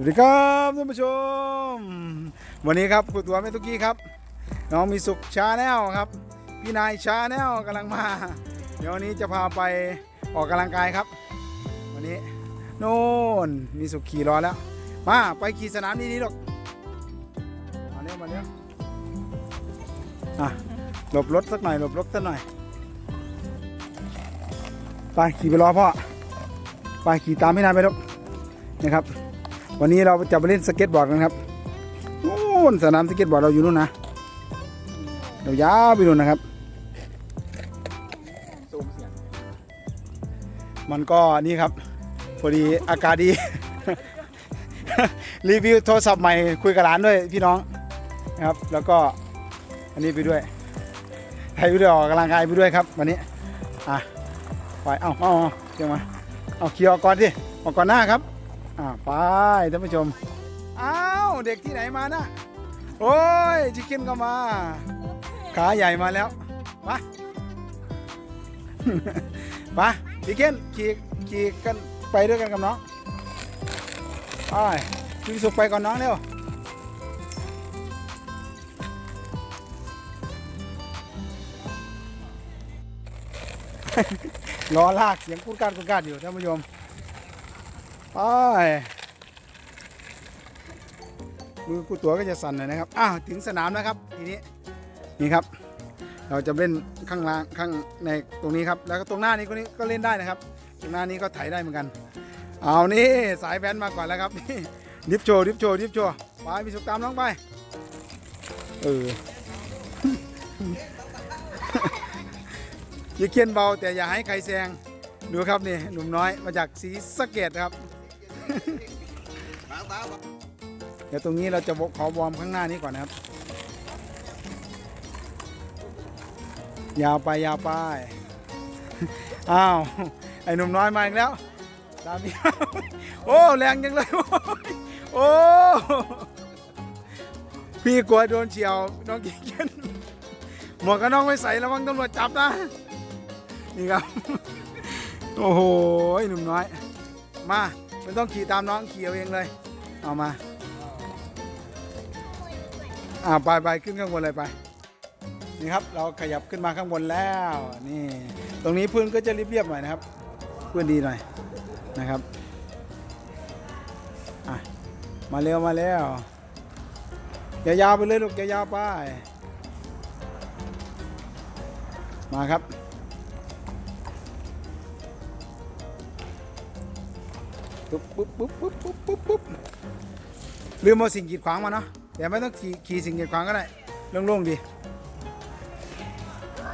สวัสดีครับท่านผู้ชม วันนี้ครับคุณตัวแม่ตุกกี้ครับ น้องมีสุขชาแนลครับ พี่นายชาแนลกำลังมา เดี๋ยววันนี้จะพาไปออกกำลังกายครับ วันนี้โน่นมีสุขขี่รอแล้ว มาไปขี่สนามนี้นี่หรอกมาเร็วมาเร็วอะหลบรถสักหน่อยหลบรถสักหน่อยไปขี่ไปรอพ่อไปขี่ตามพี่นายไปลูกนะครับ วันนี้เราจะไปเล่นสเก็ตบอร์ดกันครับนู่นสนามสเก็ตบอร์ดเราอยู่นู่นนะเรายาวไปนู่นนะครับ มันก็นี่ครับพอดีอากาศดี รีวิวโทรศัพท์ใหม่คุยกับร้านด้วยพี่น้องนะครับ แล้วก็อันนี้ไปด้วยให้ไปด้วยออกกำลังกายไปด้วยครับวันนี้อะไปเอาเอาเอาเกี่ยวมาเอาเคียวก่อนดิออกก่อนหน้าครับ อ่าไปท่านผู้ชม อ้าวเด็กที่ไหนมานะโอ้ยชิคเก้นก็มา ขาใหญ่มาแล้วมาไปชิคเก้นขี่ขี่กันไปด้วยกันกับน้องไปพี่สุกไปก่อนน้องเร็วล้อลากเสียงกูดกาดกูดกาดอยู่ท่านผู้ชม ไปมือกูตัวก็จะสั่นหน่อยนะครับ อ้าว ถึงสนามแล้วครับ ทีนี้ นี่ครับ เราจะเล่นข้างล่างข้างในตรงนี้ครับ แล้วก็ตรงหน้านี้ก็นี้ก็เล่นได้นะครับ ตรงหน้านี้ก็ไถได้เหมือนกัน เอานี่สายแบนมาก่อนแล้วครับนี่ดิฟโชว์ดิฟโชว์ดิฟโชว์ไปมีสุกตามน้องไป เออ อย่าเคียนเบาแต่อย่าให้ใครแซง ดูครับนี่หนุ่มน้อยมาจากสีสะเกดครับ เดี๋ยวตรงนี้เราจะขอวอร์มข้างหน้านี้ก่อนนะครับ ยาวไปยาวไป อ้าว ไอ้หนุ่มน้อยมาอีกแล้วตามีโอ้ แรงจังเลย โอ้ พี่กลัวโดนเฉียว น้องกิ๊กเกนหมวกกันน็อกไม่ใส่ระวังตำรวจจับนะ นี่ครับ โอ้โห หนุ่มน้อย มา ไม่ต้องขี่ตามน้องขี่เอาเองเลย เอามา อ่าไปไปขึ้นข้างบนเลยไป นี่ครับ เราขยับขึ้นมาข้างบนแล้ว นี่ ตรงนี้พื้นก็จะเรียบๆหน่อยนะครับพื้นดีหน่อยนะครับอะมาเร็วมาแล้วยาวๆไปเลยลูกยาวๆไป มาครับ ปุ๊บปุ๊บปุ๊บปุ๊บปุ๊บปุ๊บปุ๊บลืมเอาสิ่งกีดขวางมาเนาะแต่ไม่ต้องขี่ขี่สิ่งกีดขวางก็ได้โล่งๆดี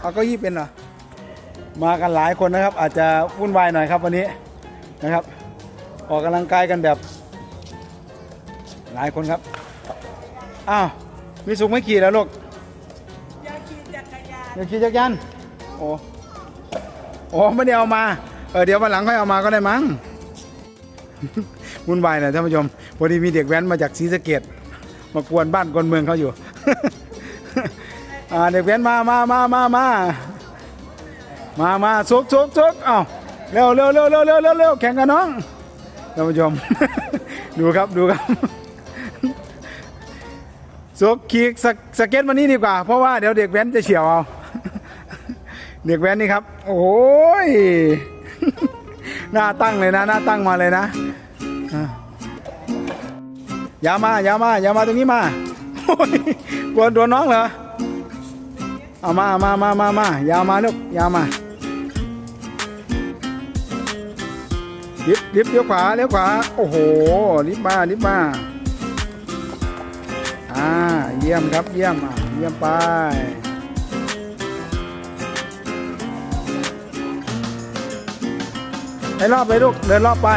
เอาเก็ยี่เป็นเหรอมากันหลายคนนะครับ อาจจะวุ่นวายหน่อยครับวันนี้นะครับ ออกกำลังกายกันแบบ หลายคนครับอ้าวมีสุกไม่ขี่แล้วลูกอยากขี่จักรยานอยากขี่จักรยานโอ้โอ้ไม่ได้เอามาเออเดี๋ยววันหลังค่อยเอามาก็ได้มั้ง วุ่นวายน่อยท่านผู้ชมพอดีมีเด็กแว้นมาจากศรีสะเกดมากวนบ้านกวนเมืองเขาอยู่ อ่าเด็กแว้นมามามามามามามาซุกซุกซุกเอ้าเร็วเร็วเร็วเร็วเร็วเร็วเร็วแข่งกันน้องท่านผู้ชม ดูครับดูครับซุกขี่สสเก็ตมานี่ดีกว่า เพราะว่าเดี๋ยวเด็กแว้นจะเฉียวเอาเด็กแว้นนี่ครับ โอ้ย หน้าตั้งเลยนะ หน้าตั้งมาเลยนะอย่ามาอย่ามาอย่ามาตรงนี้มาโอ้ยกวนตัวน้องเหรอเอามามามามามาอย่ามาลูกอย่ามาลิฟลิฟเลี้ยวขวาเลี้ยวขวาโอ้โหลิฟมาลิฟมาอ่าเยี่ยมครับเยี่ยมอะเยี่ยมไป ให้รอบเลยลูก เดินรอบไป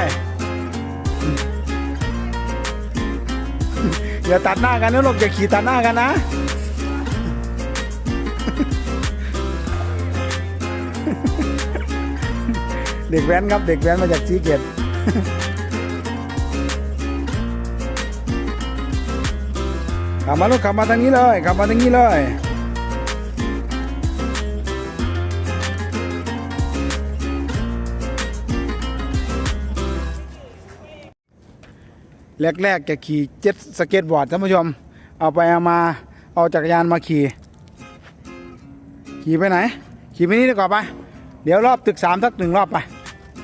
อย่าตัดหน้ากันนะลูก อย่าขี่ตัดหน้ากันนะ เด็กแว้นครับ เด็กแว้นมาจากชีเกตขับมาลูกขับมาทางนี้เลยขับมาทางนี้เลย แรกๆแกขี่เจ็ตสเก็ตบอร์ดท่านผู้ชม เอาไปเอามาเอาจักรยานมาขี่ ขี่ไปไหน ขี่ไปนี่ดีกว่าไปเดี๋ยวรอบตึกสามสักหนึ่งรอบไป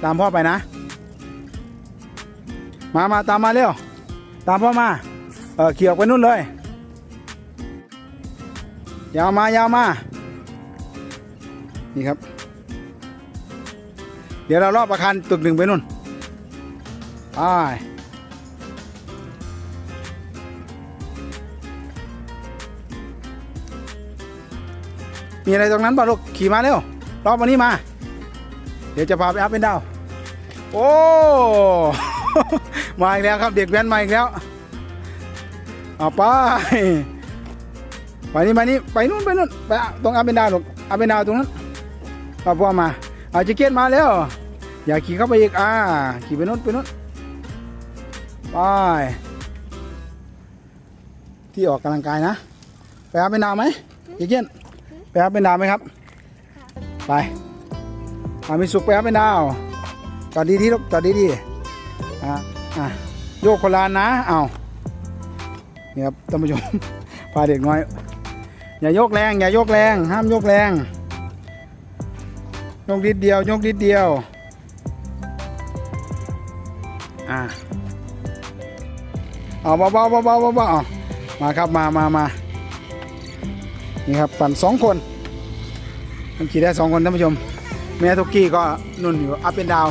ตามพ่อไปนะ มามาตามมาเร็ว ตามพ่อมา เออขี่ออกไปนู่นเลย ยาวมายาวมา นี่ครับ เดี๋ยวเรารอบอาคารตึกหนึ่งไปนู่นไป มีอะไรตรงนั้นป่ะลูก ขี่มาเร็ว รอบวันนี้มา เดี๋ยวจะพาไปอัพเป็นดาว โอ้ มาอีกแล้วครับเด็กแว้นมาอีกแล้ว เอาไปไปนี่มานี่ไปนู่นไปนู่นไปตรงอัพเป็นดาวลูกอัพเป็นดาวตรงนั้นพ่อพ่อมา เอาจิเก็ตมาแล้ว อย่าขี่เข้าไปอีก อ่า ขี่ไปนู่นไปนู่นไปที่ออกกำลังกายนะ ไปอัพเป็นดาวไหมจิเก็ต ไปอัพเป็นดาวไหมครับ ไปอามีสุขไปอัพเป็นดาวจอดดีที่จอดดีดีอะอะโยกคนละนนะเอานี่ครับท่านผู้ชมพาเด็กน้อย อย่าโยกแรง อย่าโยกแรง ห้ามโยกแรงโยกนิดเดียวโยกนิดเดียว อ่าเอาเบาๆเบาๆเบาๆเบาเอามาครับมามามา นี่ครับปั่นสองคนมันขี่ได้สองคนท่านผู้ชมแม่ทุกกี้ก็นุ่นอยู่อัพเป็นดาว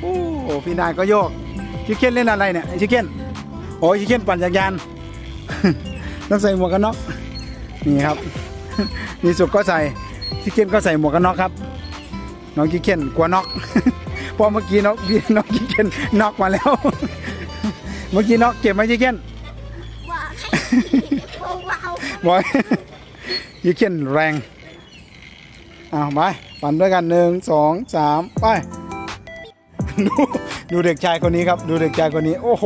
โอ้โหพี่นายก็โยกชิคเก้นเล่นอะไรเนี่ยชิคเก้นโอ้ยชิคเก้นปั่นจักรยานต้องใส่หมวกกันน็อกนี่ครับมีสุกก็ใส่ชิคเก้นก็ใส่หมวกกันน็อกครับน้องชิคเก้นกลัวน็อกเพราะเมื่อกี้น้องพี่น้องชิคเก้นน็อกมาแล้ว เมื่อกี้น็อกเจ็บไหมชิคเก้นว่าเบาบอย ชิคเก้นแรงอ้าวไปปั่นด้วยกันหนึ่งสองสามไปดูดูเด็กชายคนนี้ครับ ดูเด็กชายคนนี้ โอ้โห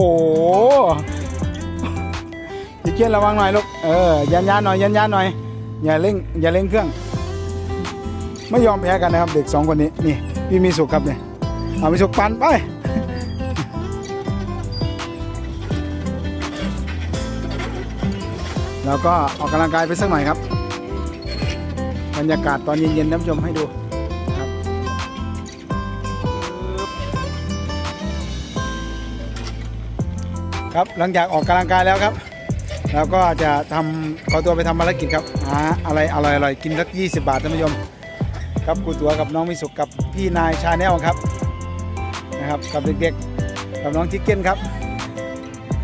ชิคเก้นระวังหน่อยลูกเออยันยันหน่อยยันยันหน่อยอย่าเร่งอย่าเร่งเครื่อง ไม่ยอมแพ้กันนะครับ เด็กสองคนนี้นี่พี่มีสุขครับเนี่ยเอามีสุขปั่นไปแล้วก็ออกกำลังกายไปสักหน่อยครับ บรรยากาศตอนเย็นๆน้ำชมให้ดูครับครับหลังจากออกกำลังกายแล้วครับแล้วก็จะทำขอตัวไปทำภารกิจครับหาอะไรอร่อยๆกินสัก 20 บาทท่านผู้ชมครับครูตัวกับน้องมิสุกกับพี่นายชาแนลครับนะครับกับเด็กๆกับน้องชิคเก้นครับ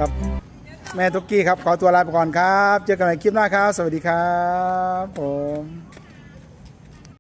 กับแม่ตุ๊กกี้ครับ ขอตัวลาไปก่อนครับ เจอกันใหม่คลิปหน้าครับ สวัสดีครับผม